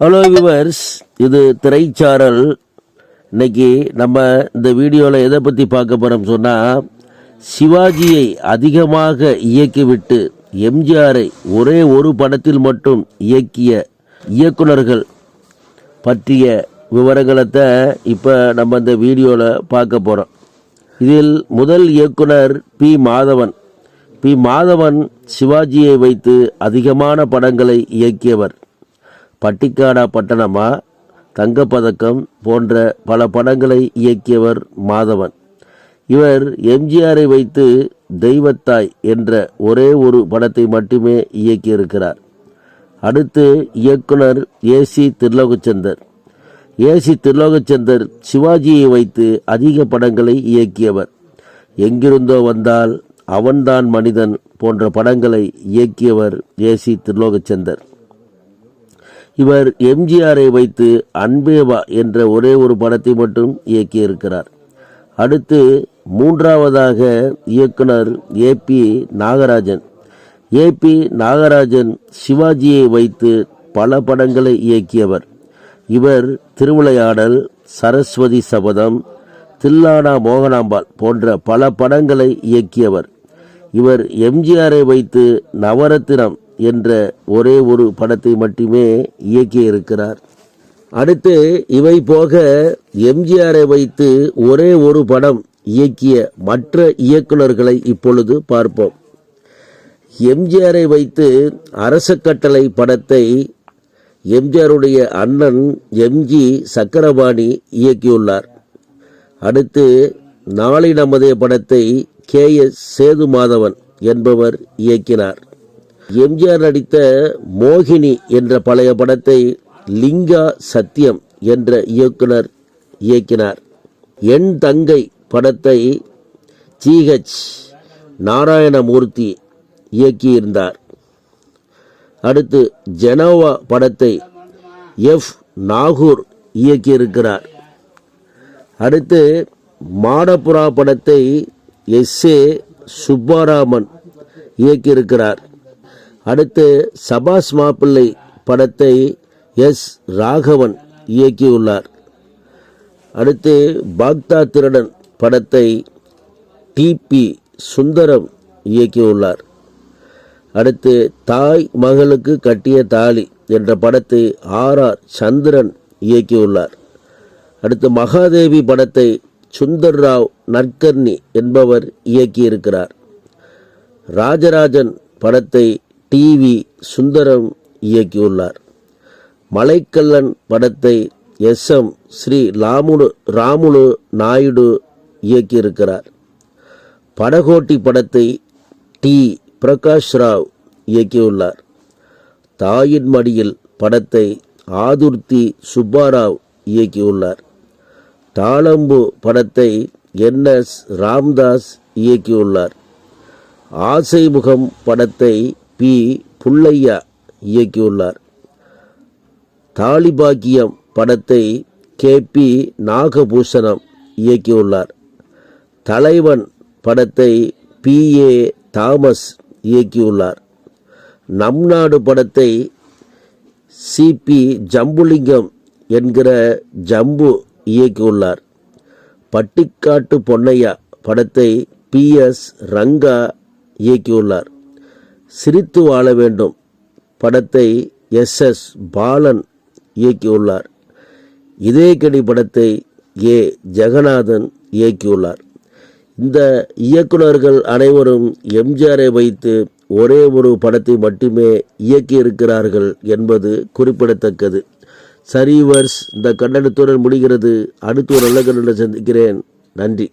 Hello viewers இது திரைச்சாரல். இன்னைக்கு நம்ம இந்த வீடியோவில் எதை பற்றி பார்க்க போகிறோம் சொன்னால் சிவாஜியை அதிகமாக இயக்கிவிட்டு எம்ஜிஆரை ஒரே ஒரு படத்தில் மட்டும் இயக்கிய இயக்குனர்கள் பற்றிய விவரங்களத்தை இப்போ நம்ம இந்த வீடியோவில் பார்க்க போகிறோம் இதில் முதல் இயக்குனர் பி. மாதவன். பி. மாதவன் சிவாஜியை வைத்து அதிகமான படங்களை இயக்கியவர். பட்டிக்காடா பட்டணமா? தங்கப்பதக்கம் போன்ற பல படங்களை இயக்கியவர் மாதவன். இவர் எம்ஜிஆரை வைத்து தெய்வத்தாய் என்ற ஒரே ஒரு படத்தை மட்டுமே இயக்கியிருக்கிறார். அடுத்து இயக்குனர் ஏசி திருலோகச்சந்தர். ஏசி திருலோகச்சந்தர் சிவாஜியை வைத்து அதிக படங்களை இயக்கியவர். எங்கிருந்தோ வந்தால் அவன்தான் மனிதன் போன்ற படங்களை இயக்கியவர் ஏசி திருலோகச்சந்தர். இவர் எம்ஜிஆரை வைத்து அன்பேவா என்ற ஒரே ஒரு படத்தை மட்டும் இயக்கியிருக்கிறார். அடுத்து மூன்றாவதாக இயக்குனர் ஏபி நாகராஜன். ஏபி நாகராஜன் சிவாஜியை வைத்து பல படங்களை இயக்கியவர். இவர் திருவிளையாடல் சரஸ்வதி சபதம் தில்லானா மோகனாம்பாள் போன்ற பல படங்களை இயக்கியவர். இவர் எம்ஜிஆரை வைத்து நவரத்தினம் என்ற ஒரே ஒரு படத்தை மட்டுமே இயக்கியிருக்கிறார் அடுத்து இவை போக எம்ஜிஆரை வைத்து ஒரே ஒரு படம் இயக்கிய மற்ற இயக்குனர்களை இப்பொழுது பார்ப்போம். எம்ஜிஆரை வைத்து அரச கட்டளை படத்தை எம்ஜிஆருடைய அண்ணன் எம்ஜி சக்கரபாணி இயக்கியுள்ளார். அடுத்து நாளை நமதே படத்தை கே எஸ் சேது மாதவன் என்பவர் இயக்கினார். எம்ஜிஆர் நடித்த மோகினி என்ற பழைய படத்தை லிங்கா சத்யம் என்ற இயக்குனர் இயக்கினார். என் தங்கை படத்தை ஜிஹெச் நாராயணமூர்த்தி இயக்கியிருந்தார். அடுத்து ஜெனோவா படத்தை எஃப் நாகூர் இயக்கியிருக்கிறார். அடுத்து மாடப்புறா படத்தை எஸ் ஏ சுப்பாராமன் இயக்கியிருக்கிறார். அடுத்து சபாஸ் மாப்பிள்ளை படத்தை எஸ். ராகவன் இயக்கியுள்ளார். அடுத்து பாக்தா திருடன் படத்தை டிபி சுந்தரம் இயக்கியுள்ளார். அடுத்து தாய் மகளுக்கு கட்டிய தாலி என்ற படத்தை ஆர். ஆர். சந்திரன் இயக்கியுள்ளார். அடுத்து மகாதேவி படத்தை சுந்தர் ராவ் நற்கர்ணி என்பவர் இயக்கியிருக்கிறார். ராஜராஜன் படத்தை டிவி சுந்தரம் இயக்கியுள்ளார். மலைக்கல்லன் படத்தை எஸ் எம் ஸ்ரீ ராமுலு ராமுலு நாயுடு இயக்கியிருக்கிறார். படகோட்டி படத்தை டி பிரகாஷ் ராவ் இயக்கியுள்ளார். தாயின் மடியில் படத்தை ஆதுர்த்தி சுப்பாராவ் இயக்கியுள்ளார். தாளம்பு படத்தை என் எஸ் ராம்தாஸ் இயக்கியுள்ளார். ஆசைமுகம் படத்தை பி. புள்ளையா இயக்கியுள்ளார். தாலிபாக்கியம் படத்தை கே. பி. நாகபூஷணம் இயக்கியுள்ளார். தலைவன் படத்தை பி. ஏ. தாமஸ் இயக்கியுள்ளார். நம் நாடு படத்தை சிபி ஜம்புலிங்கம் என்கிற ஜம்பு இயக்கியுள்ளார். பட்டிக்காட்டு பொன்னையா படத்தை பி. எஸ். ரங்கா இயக்கியுள்ளார். சிரித்து வாழ வேண்டும். படத்தை எஸ். எஸ். பாலன் இயக்கியுள்ளார். இதே கடி படத்தை ஏ. ஜெகநாதன் இயக்கியுள்ளார். இந்த இயக்குனர்கள் அனைவரும் எம்ஜிஆரை வைத்து ஒரே ஒரு படத்தை மட்டுமே இயக்கியிருக்கிறார்கள் என்பது குறிப்பிடத்தக்கது. சரிவர்ஸ் இந்த கண்டனத்துடன் முடிகிறது. அடுத்து ஒரு நல்ல கண்டனம் சந்திக்கிறேன். நன்றி.